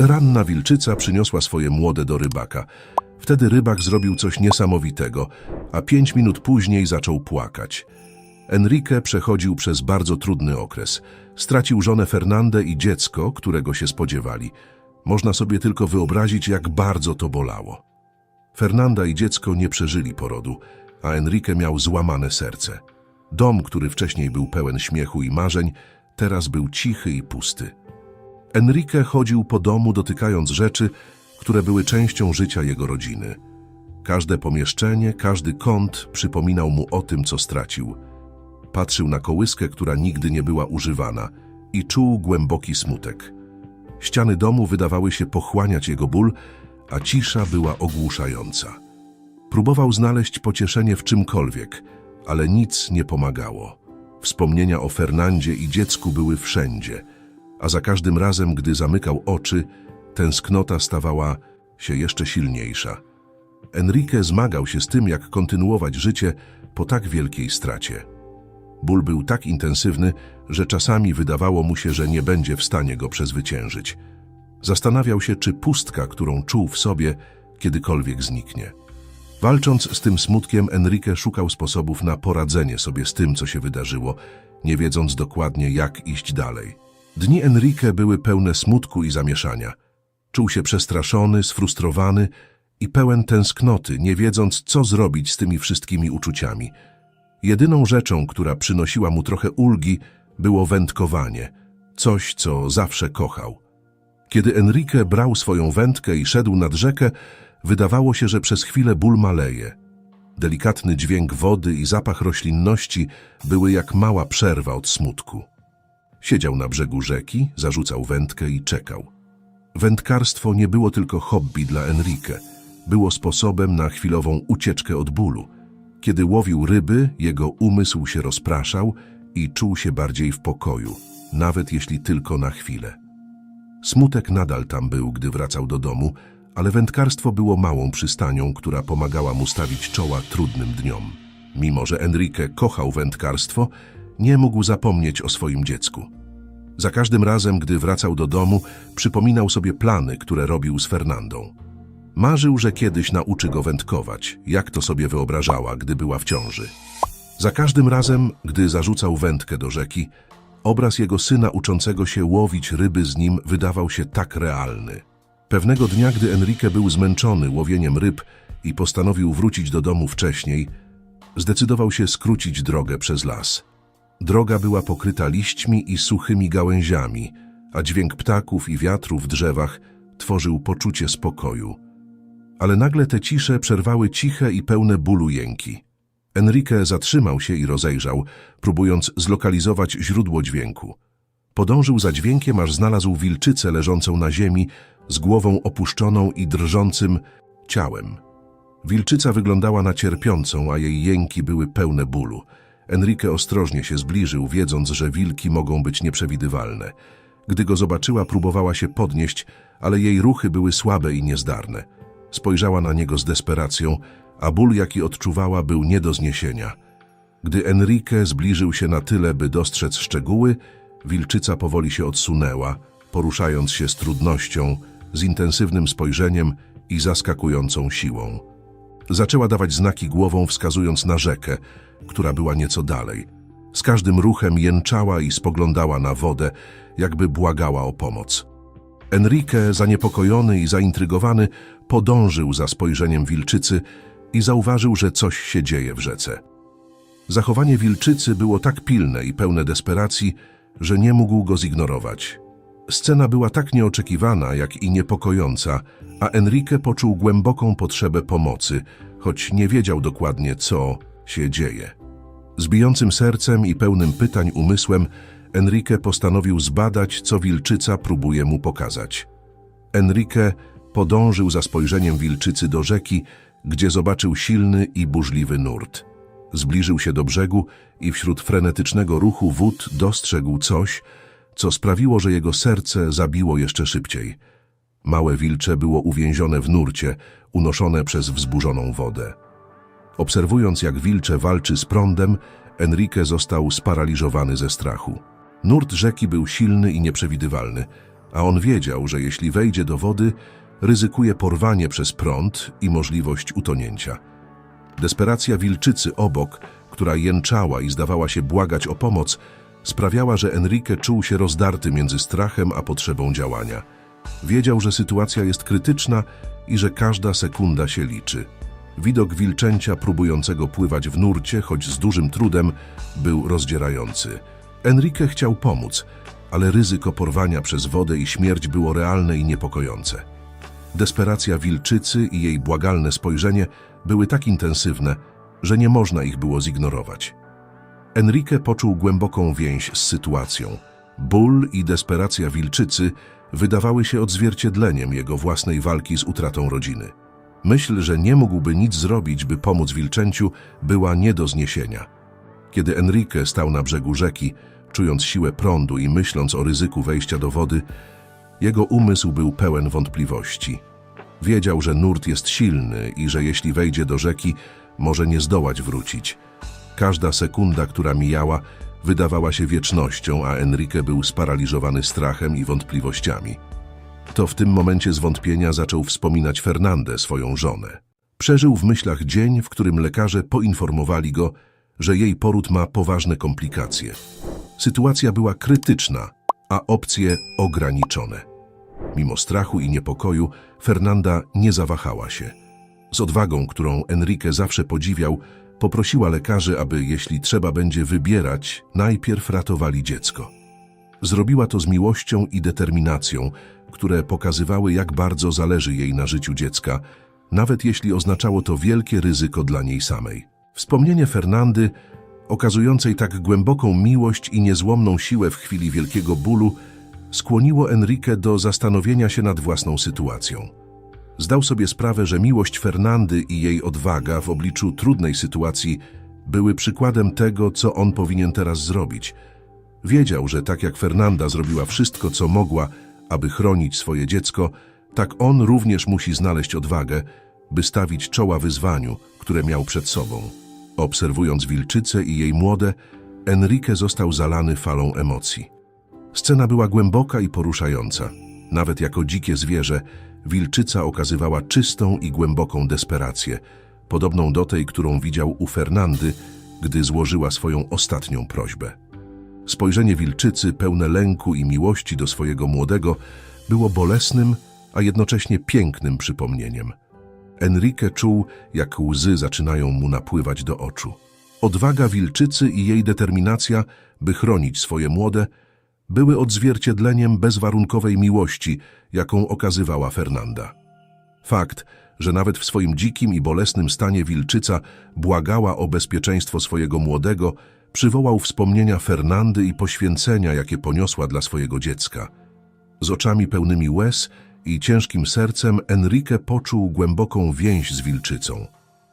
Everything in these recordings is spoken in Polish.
Ranna wilczyca przyniosła swoje młode do rybaka. Wtedy rybak zrobił coś niesamowitego, a pięć minut później zaczął płakać. Enrique przechodził przez bardzo trudny okres. Stracił żonę Fernandę i dziecko, którego się spodziewali. Można sobie tylko wyobrazić, jak bardzo to bolało. Fernanda i dziecko nie przeżyli porodu, a Enrique miał złamane serce. Dom, który wcześniej był pełen śmiechu i marzeń, teraz był cichy i pusty. Enrique chodził po domu, dotykając rzeczy, które były częścią życia jego rodziny. Każde pomieszczenie, każdy kąt przypominał mu o tym, co stracił. Patrzył na kołyskę, która nigdy nie była używana i czuł głęboki smutek. Ściany domu wydawały się pochłaniać jego ból, a cisza była ogłuszająca. Próbował znaleźć pocieszenie w czymkolwiek, ale nic nie pomagało. Wspomnienia o Fernandzie i dziecku były wszędzie, a za każdym razem, gdy zamykał oczy, tęsknota stawała się jeszcze silniejsza. Enrique zmagał się z tym, jak kontynuować życie po tak wielkiej stracie. Ból był tak intensywny, że czasami wydawało mu się, że nie będzie w stanie go przezwyciężyć. Zastanawiał się, czy pustka, którą czuł w sobie, kiedykolwiek zniknie. Walcząc z tym smutkiem, Enrique szukał sposobów na poradzenie sobie z tym, co się wydarzyło, nie wiedząc dokładnie, jak iść dalej. Dni Enrique były pełne smutku i zamieszania. Czuł się przestraszony, sfrustrowany i pełen tęsknoty, nie wiedząc, co zrobić z tymi wszystkimi uczuciami. Jedyną rzeczą, która przynosiła mu trochę ulgi, było wędkowanie, coś, co zawsze kochał. Kiedy Enrique brał swoją wędkę i szedł nad rzekę, wydawało się, że przez chwilę ból maleje. Delikatny dźwięk wody i zapach roślinności były jak mała przerwa od smutku. Siedział na brzegu rzeki, zarzucał wędkę i czekał. Wędkarstwo nie było tylko hobby dla Enrique. Było sposobem na chwilową ucieczkę od bólu. Kiedy łowił ryby, jego umysł się rozpraszał i czuł się bardziej w pokoju, nawet jeśli tylko na chwilę. Smutek nadal tam był, gdy wracał do domu, ale wędkarstwo było małą przystanią, która pomagała mu stawić czoła trudnym dniom. Mimo, że Enrique kochał wędkarstwo, nie mógł zapomnieć o swoim dziecku. Za każdym razem, gdy wracał do domu, przypominał sobie plany, które robił z Fernandą. Marzył, że kiedyś nauczy go wędkować, jak to sobie wyobrażała, gdy była w ciąży. Za każdym razem, gdy zarzucał wędkę do rzeki, obraz jego syna uczącego się łowić ryby z nim wydawał się tak realny. Pewnego dnia, gdy Enrique był zmęczony łowieniem ryb i postanowił wrócić do domu wcześniej, zdecydował się skrócić drogę przez las. Droga była pokryta liśćmi i suchymi gałęziami, a dźwięk ptaków i wiatru w drzewach tworzył poczucie spokoju. Ale nagle te cisze przerwały ciche i pełne bólu jęki. Enrique zatrzymał się i rozejrzał, próbując zlokalizować źródło dźwięku. Podążył za dźwiękiem, aż znalazł wilczycę leżącą na ziemi z głową opuszczoną i drżącym ciałem. Wilczyca wyglądała na cierpiącą, a jej jęki były pełne bólu. Enrique ostrożnie się zbliżył, wiedząc, że wilki mogą być nieprzewidywalne. Gdy go zobaczyła, próbowała się podnieść, ale jej ruchy były słabe i niezdarne. Spojrzała na niego z desperacją, a ból, jaki odczuwała, był nie do zniesienia. Gdy Enrique zbliżył się na tyle, by dostrzec szczegóły, wilczyca powoli się odsunęła, poruszając się z trudnością, z intensywnym spojrzeniem i zaskakującą siłą. Zaczęła dawać znaki głową, wskazując na rzekę, która była nieco dalej. Z każdym ruchem jęczała i spoglądała na wodę, jakby błagała o pomoc. Enrique, zaniepokojony i zaintrygowany, podążył za spojrzeniem wilczycy i zauważył, że coś się dzieje w rzece. Zachowanie wilczycy było tak pilne i pełne desperacji, że nie mógł go zignorować. Scena była tak nieoczekiwana, jak i niepokojąca, a Enrique poczuł głęboką potrzebę pomocy, choć nie wiedział dokładnie, co się dzieje. Z bijącym sercem i pełnym pytań umysłem, Enrique postanowił zbadać, co wilczyca próbuje mu pokazać. Enrique podążył za spojrzeniem wilczycy do rzeki, gdzie zobaczył silny i burzliwy nurt. Zbliżył się do brzegu i wśród frenetycznego ruchu wód dostrzegł coś, co sprawiło, że jego serce zabiło jeszcze szybciej. Małe wilcze było uwięzione w nurcie, unoszone przez wzburzoną wodę. Obserwując, jak wilcze walczy z prądem, Enrique został sparaliżowany ze strachu. Nurt rzeki był silny i nieprzewidywalny. a on wiedział, że jeśli wejdzie do wody, ryzykuje porwanie przez prąd i możliwość utonięcia. Desperacja wilczycy obok, która jęczała i zdawała się błagać o pomoc, sprawiała, że Enrique czuł się rozdarty między strachem a potrzebą działania. Wiedział, że sytuacja jest krytyczna i że każda sekunda się liczy. Widok wilczęcia próbującego pływać w nurcie, choć z dużym trudem, był rozdzierający. Enrique chciał pomóc, ale ryzyko porwania przez wodę i śmierć było realne i niepokojące. Desperacja wilczycy i jej błagalne spojrzenie były tak intensywne, że nie można ich było zignorować. Enrique poczuł głęboką więź z sytuacją. Ból i desperacja wilczycy wydawały się odzwierciedleniem jego własnej walki z utratą rodziny. Myśl, że nie mógłby nic zrobić, by pomóc wilczęciu, była nie do zniesienia. Kiedy Enrique stał na brzegu rzeki, czując siłę prądu i myśląc o ryzyku wejścia do wody, jego umysł był pełen wątpliwości. Wiedział, że nurt jest silny i że jeśli wejdzie do rzeki, może nie zdołać wrócić. Każda sekunda, która mijała, wydawała się wiecznością, a Enrique był sparaliżowany strachem i wątpliwościami. To w tym momencie zwątpienia zaczął wspominać Fernandę, swoją żonę. Przeżył w myślach dzień, w którym lekarze poinformowali go, że jej poród ma poważne komplikacje. Sytuacja była krytyczna, a opcje ograniczone. Mimo strachu i niepokoju, Fernanda nie zawahała się. Z odwagą, którą Enrique zawsze podziwiał, poprosiła lekarzy, aby, jeśli trzeba będzie wybierać, najpierw ratowali dziecko. Zrobiła to z miłością i determinacją, które pokazywały, jak bardzo zależy jej na życiu dziecka, nawet jeśli oznaczało to wielkie ryzyko dla niej samej. Wspomnienie Fernandy, okazującej tak głęboką miłość i niezłomną siłę w chwili wielkiego bólu, skłoniło Enrique do zastanowienia się nad własną sytuacją. Zdał sobie sprawę, że miłość Fernandy i jej odwaga w obliczu trudnej sytuacji były przykładem tego, co on powinien teraz zrobić. Wiedział, że tak jak Fernanda zrobiła wszystko, co mogła, aby chronić swoje dziecko, tak on również musi znaleźć odwagę, by stawić czoła wyzwaniu, które miał przed sobą. Obserwując wilczycę i jej młode, Enrique został zalany falą emocji. Scena była głęboka i poruszająca. Nawet jako dzikie zwierzę, wilczyca okazywała czystą i głęboką desperację, podobną do tej, którą widział u Fernandy, gdy złożyła swoją ostatnią prośbę. Spojrzenie wilczycy, pełne lęku i miłości do swojego młodego, było bolesnym, a jednocześnie pięknym przypomnieniem. Enrique czuł, jak łzy zaczynają mu napływać do oczu. Odwaga wilczycy i jej determinacja, by chronić swoje młode, były odzwierciedleniem bezwarunkowej miłości, jaką okazywała Fernanda. Fakt, że nawet w swoim dzikim i bolesnym stanie wilczyca błagała o bezpieczeństwo swojego młodego, przywołał wspomnienia Fernandy i poświęcenia, jakie poniosła dla swojego dziecka. Z oczami pełnymi łez i ciężkim sercem Enrique poczuł głęboką więź z wilczycą.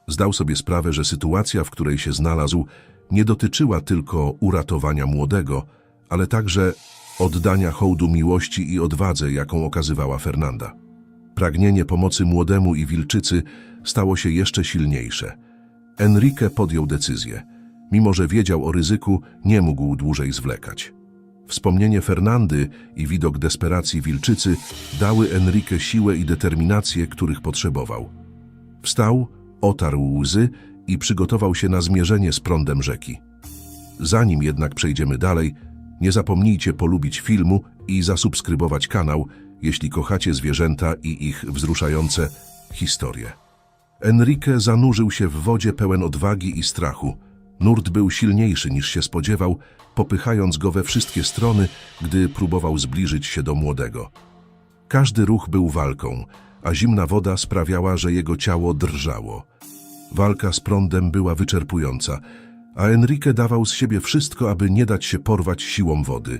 Zdał sobie sprawę, że sytuacja, w której się znalazł, nie dotyczyła tylko uratowania młodego, ale także oddania hołdu miłości i odwadze, jaką okazywała Fernanda. Pragnienie pomocy młodemu i wilczycy stało się jeszcze silniejsze. Enrique podjął decyzję. Mimo, że wiedział o ryzyku, nie mógł dłużej zwlekać. Wspomnienie Fernandy i widok desperacji wilczycy dały Enrique siłę i determinację, których potrzebował. Wstał, otarł łzy i przygotował się na zmierzenie z prądem rzeki. Zanim jednak przejdziemy dalej, nie zapomnijcie polubić filmu i zasubskrybować kanał, jeśli kochacie zwierzęta i ich wzruszające historie. Enrique zanurzył się w wodzie pełen odwagi i strachu. Nurt był silniejszy niż się spodziewał, popychając go we wszystkie strony, gdy próbował zbliżyć się do młodego. Każdy ruch był walką, a zimna woda sprawiała, że jego ciało drżało. Walka z prądem była wyczerpująca, a Enrique dawał z siebie wszystko, aby nie dać się porwać siłą wody.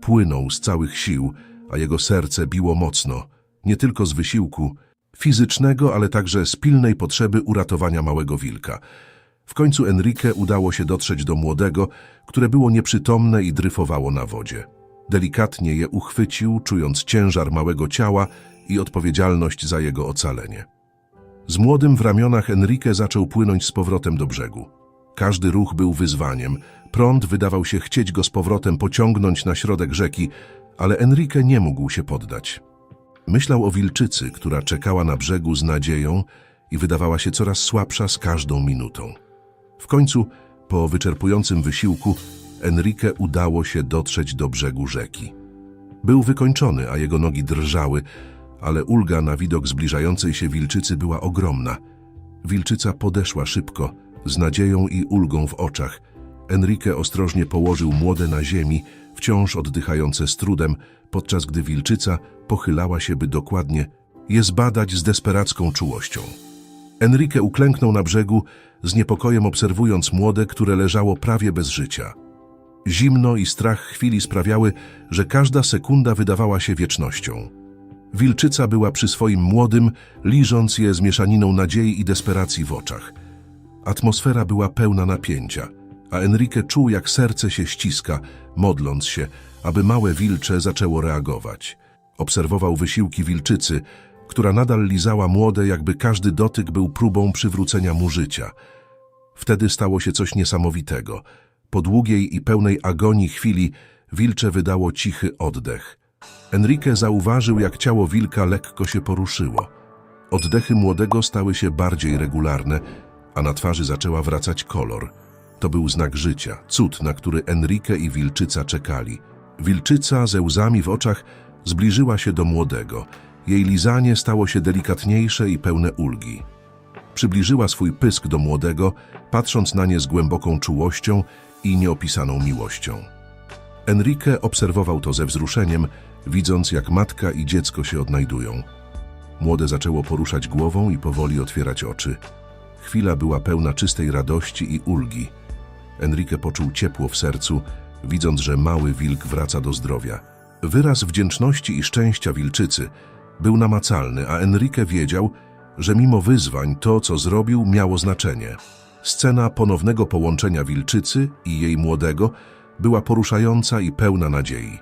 Płynął z całych sił, a jego serce biło mocno, nie tylko z wysiłku fizycznego, ale także z pilnej potrzeby uratowania małego wilka. W końcu Enrique udało się dotrzeć do młodego, które było nieprzytomne i dryfowało na wodzie. Delikatnie je uchwycił, czując ciężar małego ciała i odpowiedzialność za jego ocalenie. Z młodym w ramionach Enrique zaczął płynąć z powrotem do brzegu. Każdy ruch był wyzwaniem. Prąd wydawał się chcieć go z powrotem pociągnąć na środek rzeki, Ale Enrique nie mógł się poddać. Myślał o wilczycy, która czekała na brzegu z nadzieją i wydawała się coraz słabsza z każdą minutą. W końcu, po wyczerpującym wysiłku, Enrique udało się dotrzeć do brzegu rzeki. Był wykończony, a jego nogi drżały, ale ulga na widok zbliżającej się wilczycy była ogromna. Wilczyca podeszła szybko, z nadzieją i ulgą w oczach. Enrique ostrożnie położył młode na ziemi, wciąż oddychające z trudem, podczas gdy wilczyca pochylała się, by dokładnie je zbadać z desperacką czułością. Enrique uklęknął na brzegu, z niepokojem obserwując młode, które leżało prawie bez życia. Zimno i strach chwili sprawiały, że każda sekunda wydawała się wiecznością. Wilczyca była przy swoim młodym, liżąc je z mieszaniną nadziei i desperacji w oczach. Atmosfera była pełna napięcia, a Enrique czuł, jak serce się ściska, modląc się, aby małe wilcze zaczęło reagować. Obserwował wysiłki wilczycy, która nadal lizała młode, jakby każdy dotyk był próbą przywrócenia mu życia. Wtedy stało się coś niesamowitego. Po długiej i pełnej agonii chwili wilcze wydało cichy oddech. Enrique zauważył, jak ciało wilka lekko się poruszyło. Oddechy młodego stały się bardziej regularne, a na twarzy zaczęła wracać kolor. To był znak życia, cud, na który Enrique i wilczyca czekali. Wilczyca ze łzami w oczach zbliżyła się do młodego. Jej lizanie stało się delikatniejsze i pełne ulgi. Przybliżyła swój pysk do młodego, patrząc na nie z głęboką czułością i nieopisaną miłością. Enrique obserwował to ze wzruszeniem, widząc jak matka i dziecko się odnajdują. Młode zaczęło poruszać głową i powoli otwierać oczy. Chwila była pełna czystej radości i ulgi. Enrique poczuł ciepło w sercu, widząc, że mały wilk wraca do zdrowia. Wyraz wdzięczności i szczęścia wilczycy był namacalny, a Enrique wiedział, że mimo wyzwań to, co zrobił, miało znaczenie. Scena ponownego połączenia wilczycy i jej młodego była poruszająca i pełna nadziei.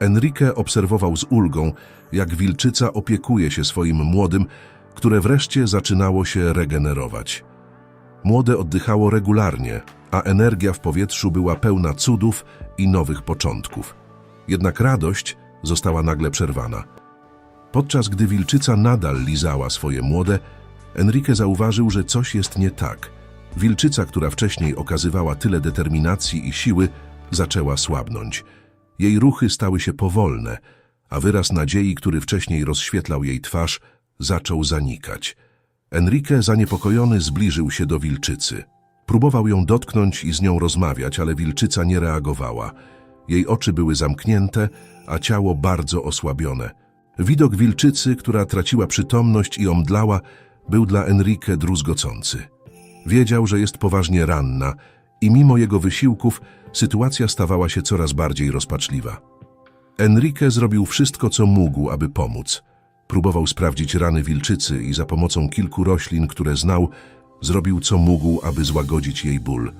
Enrique obserwował z ulgą, jak wilczyca opiekuje się swoim młodym, które wreszcie zaczynało się regenerować. Młode oddychało regularnie, a energia w powietrzu była pełna cudów i nowych początków. Jednak radość została nagle przerwana. Podczas gdy wilczyca nadal lizała swoje młode, Enrique zauważył, że coś jest nie tak. Wilczyca, która wcześniej okazywała tyle determinacji i siły, zaczęła słabnąć. Jej ruchy stały się powolne, a wyraz nadziei, który wcześniej rozświetlał jej twarz, zaczął zanikać. Enrique, zaniepokojony, zbliżył się do wilczycy. Próbował ją dotknąć i z nią rozmawiać, ale wilczyca nie reagowała. Jej oczy były zamknięte, a ciało bardzo osłabione. Widok wilczycy, która traciła przytomność i omdlała, był dla Enrique druzgocący. Wiedział, że jest poważnie ranna i mimo jego wysiłków sytuacja stawała się coraz bardziej rozpaczliwa. Enrique zrobił wszystko, co mógł, aby pomóc. Próbował sprawdzić rany wilczycy i za pomocą kilku roślin, które znał, zrobił co mógł, aby złagodzić jej ból.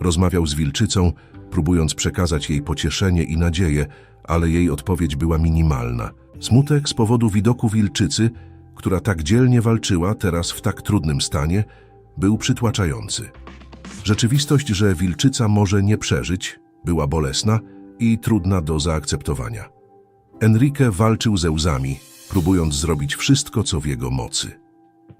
Rozmawiał z wilczycą, próbując przekazać jej pocieszenie i nadzieję, ale jej odpowiedź była minimalna. Smutek z powodu widoku wilczycy, która tak dzielnie walczyła teraz w tak trudnym stanie, był przytłaczający. Rzeczywistość, że wilczyca może nie przeżyć, była bolesna i trudna do zaakceptowania. Enrique walczył ze łzami, próbując zrobić wszystko, co w jego mocy.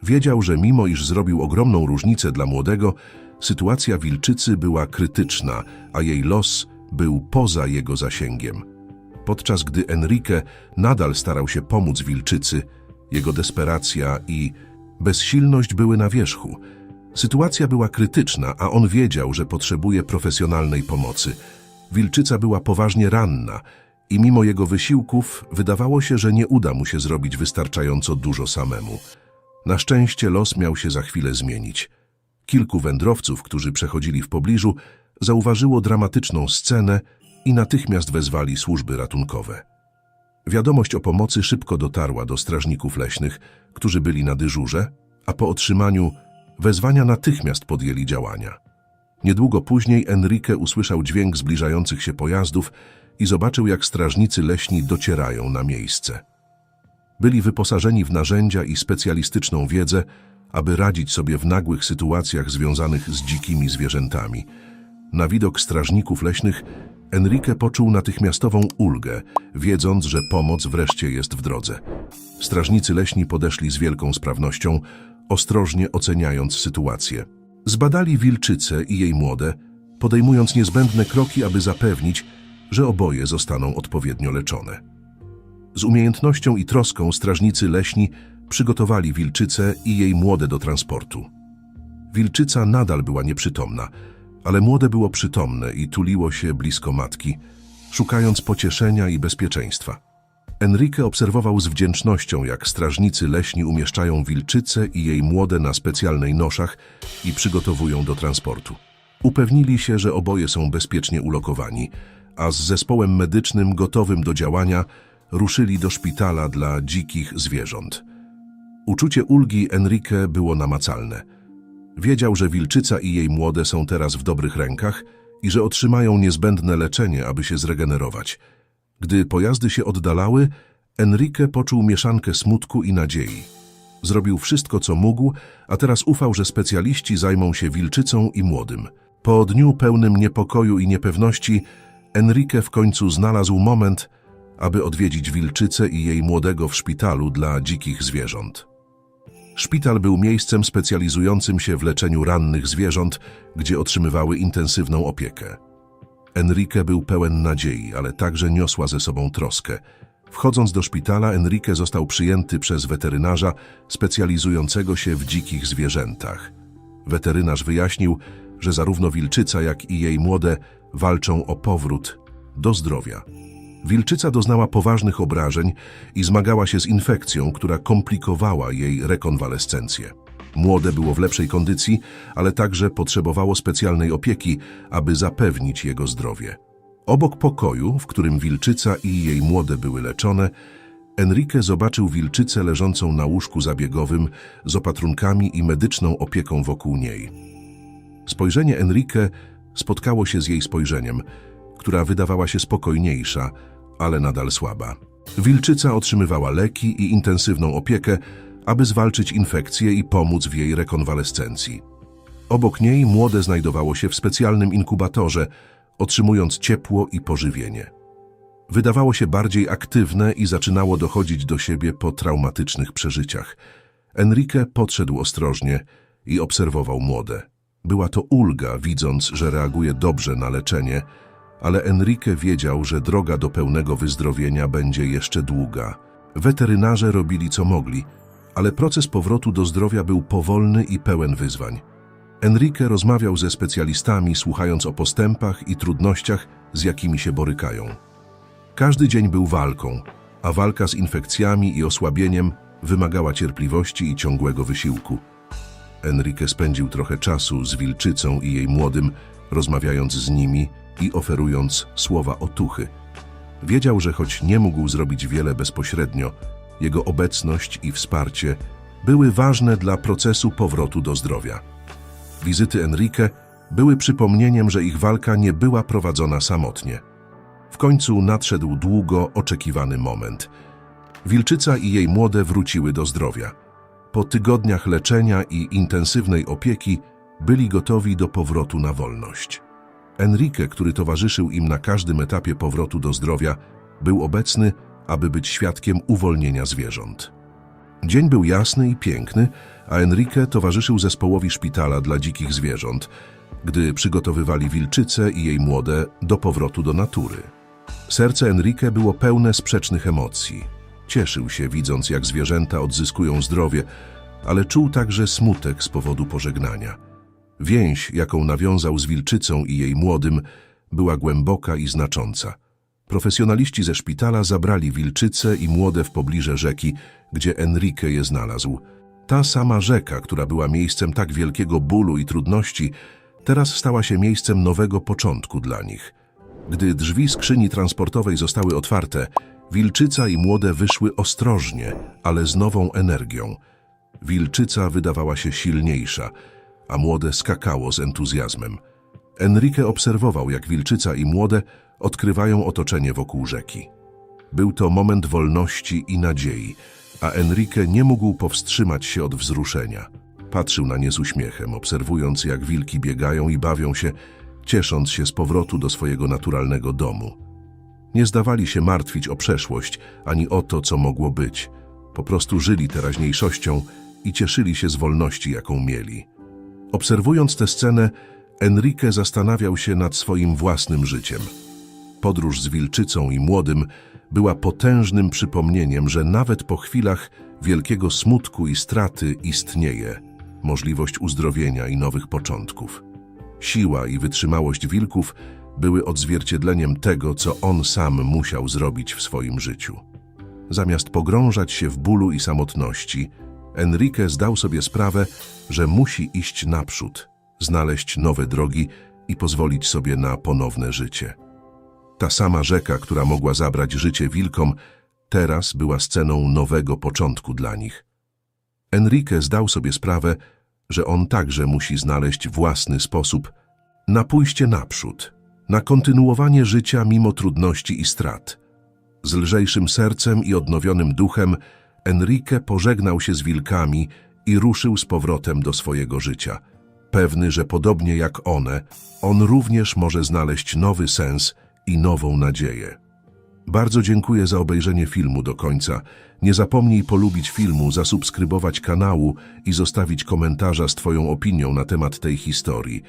Wiedział, że mimo iż zrobił ogromną różnicę dla młodego, sytuacja wilczycy była krytyczna, a jej los był poza jego zasięgiem. Podczas gdy Enrique nadal starał się pomóc wilczycy, jego desperacja i bezsilność były na wierzchu. Sytuacja była krytyczna, a on wiedział, że potrzebuje profesjonalnej pomocy. Wilczyca była poważnie ranna i mimo jego wysiłków wydawało się, że nie uda mu się zrobić wystarczająco dużo samemu. Na szczęście los miał się za chwilę zmienić. Kilku wędrowców, którzy przechodzili w pobliżu, zauważyło dramatyczną scenę i natychmiast wezwali służby ratunkowe. Wiadomość o pomocy szybko dotarła do strażników leśnych, którzy byli na dyżurze, a po otrzymaniu wezwania natychmiast podjęli działania. Niedługo później Enrique usłyszał dźwięk zbliżających się pojazdów i zobaczył, jak strażnicy leśni docierają na miejsce. Byli wyposażeni w narzędzia i specjalistyczną wiedzę, aby radzić sobie w nagłych sytuacjach związanych z dzikimi zwierzętami. Na widok strażników leśnych Enrique poczuł natychmiastową ulgę, wiedząc, że pomoc wreszcie jest w drodze. Strażnicy leśni podeszli z wielką sprawnością, ostrożnie oceniając sytuację. Zbadali wilczycę i jej młode, podejmując niezbędne kroki, aby zapewnić, że oboje zostaną odpowiednio leczone. Z umiejętnością i troską strażnicy leśni przygotowali wilczycę i jej młode do transportu. Wilczyca nadal była nieprzytomna, ale młode było przytomne i tuliło się blisko matki, szukając pocieszenia i bezpieczeństwa. Enrique obserwował z wdzięcznością, jak strażnicy leśni umieszczają wilczycę i jej młode na specjalnej noszach i przygotowują do transportu. Upewnili się, że oboje są bezpiecznie ulokowani, a z zespołem medycznym gotowym do działania ruszyli do szpitala dla dzikich zwierząt. Uczucie ulgi Enrique było namacalne. Wiedział, że wilczyca i jej młode są teraz w dobrych rękach i że otrzymają niezbędne leczenie, aby się zregenerować. Gdy pojazdy się oddalały, Enrique poczuł mieszankę smutku i nadziei. Zrobił wszystko, co mógł, a teraz ufał, że specjaliści zajmą się wilczycą i młodym. Po dniu pełnym niepokoju i niepewności, Enrique w końcu znalazł moment, aby odwiedzić wilczycę i jej młodego w szpitalu dla dzikich zwierząt. Szpital był miejscem specjalizującym się w leczeniu rannych zwierząt, gdzie otrzymywały intensywną opiekę. Enrique był pełen nadziei, ale także niosła ze sobą troskę. Wchodząc do szpitala, Enrique został przyjęty przez weterynarza specjalizującego się w dzikich zwierzętach. Weterynarz wyjaśnił, że zarówno wilczyca, jak i jej młode walczą o powrót do zdrowia. Wilczyca doznała poważnych obrażeń i zmagała się z infekcją, która komplikowała jej rekonwalescencję. Młode było w lepszej kondycji, ale także potrzebowało specjalnej opieki, aby zapewnić jego zdrowie. Obok pokoju, w którym wilczyca i jej młode były leczone, Enrique zobaczył wilczycę leżącą na łóżku zabiegowym z opatrunkami i medyczną opieką wokół niej. Spojrzenie Enrique spotkało się z jej spojrzeniem, która wydawała się spokojniejsza, ale nadal słaba. Wilczyca otrzymywała leki i intensywną opiekę, aby zwalczyć infekcję i pomóc w jej rekonwalescencji. Obok niej młode znajdowało się w specjalnym inkubatorze, otrzymując ciepło i pożywienie. Wydawało się bardziej aktywne i zaczynało dochodzić do siebie po traumatycznych przeżyciach. Enrique podszedł ostrożnie i obserwował młode. Była to ulga, widząc, że reaguje dobrze na leczenie, ale Enrique wiedział, że droga do pełnego wyzdrowienia będzie jeszcze długa. Weterynarze robili co mogli, ale proces powrotu do zdrowia był powolny i pełen wyzwań. Enrique rozmawiał ze specjalistami, słuchając o postępach i trudnościach, z jakimi się borykają. Każdy dzień był walką, a walka z infekcjami i osłabieniem wymagała cierpliwości i ciągłego wysiłku. Enrique spędził trochę czasu z wilczycą i jej młodym, rozmawiając z nimi i oferując słowa otuchy. Wiedział, że choć nie mógł zrobić wiele bezpośrednio, jego obecność i wsparcie były ważne dla procesu powrotu do zdrowia. Wizyty Enrique były przypomnieniem, że ich walka nie była prowadzona samotnie. W końcu nadszedł długo oczekiwany moment. Wilczyca i jej młode wróciły do zdrowia. Po tygodniach leczenia i intensywnej opieki byli gotowi do powrotu na wolność. Enrique, który towarzyszył im na każdym etapie powrotu do zdrowia, był obecny, aby być świadkiem uwolnienia zwierząt. Dzień był jasny i piękny, a Enrique towarzyszył zespołowi szpitala dla dzikich zwierząt, gdy przygotowywali wilczycę i jej młode do powrotu do natury. Serce Enrique było pełne sprzecznych emocji. Cieszył się, widząc, jak zwierzęta odzyskują zdrowie, ale czuł także smutek z powodu pożegnania. Więź, jaką nawiązał z wilczycą i jej młodym, była głęboka i znacząca. Profesjonaliści ze szpitala zabrali wilczycę i młode w pobliże rzeki, gdzie Enrique je znalazł. Ta sama rzeka, która była miejscem tak wielkiego bólu i trudności, teraz stała się miejscem nowego początku dla nich. Gdy drzwi skrzyni transportowej zostały otwarte, wilczyca i młode wyszły ostrożnie, ale z nową energią. Wilczyca wydawała się silniejsza, a młode skakało z entuzjazmem. Enrique obserwował, jak wilczyca i młode odkrywają otoczenie wokół rzeki. Był to moment wolności i nadziei, a Enrique nie mógł powstrzymać się od wzruszenia. Patrzył na nie z uśmiechem, obserwując, jak wilki biegają i bawią się, ciesząc się z powrotu do swojego naturalnego domu. Nie zdawali się martwić o przeszłość, ani o to, co mogło być. Po prostu żyli teraźniejszością i cieszyli się z wolności, jaką mieli. Obserwując tę scenę, Enrique zastanawiał się nad swoim własnym życiem. Podróż z wilczycą i młodym była potężnym przypomnieniem, że nawet po chwilach wielkiego smutku i straty istnieje możliwość uzdrowienia i nowych początków. Siła i wytrzymałość wilków były odzwierciedleniem tego, co on sam musiał zrobić w swoim życiu. Zamiast pogrążać się w bólu i samotności, Enrique zdał sobie sprawę, że musi iść naprzód, znaleźć nowe drogi i pozwolić sobie na ponowne życie. Ta sama rzeka, która mogła zabrać życie wilkom, teraz była sceną nowego początku dla nich. Enrique zdał sobie sprawę, że on także musi znaleźć własny sposób na pójście naprzód, na kontynuowanie życia mimo trudności i strat. Z lżejszym sercem i odnowionym duchem Enrique pożegnał się z wilkami i ruszył z powrotem do swojego życia. Pewny, że podobnie jak one, on również może znaleźć nowy sens i nową nadzieję. Bardzo dziękuję za obejrzenie filmu do końca. Nie zapomnij polubić filmu, zasubskrybować kanału i zostawić komentarza z Twoją opinią na temat tej historii.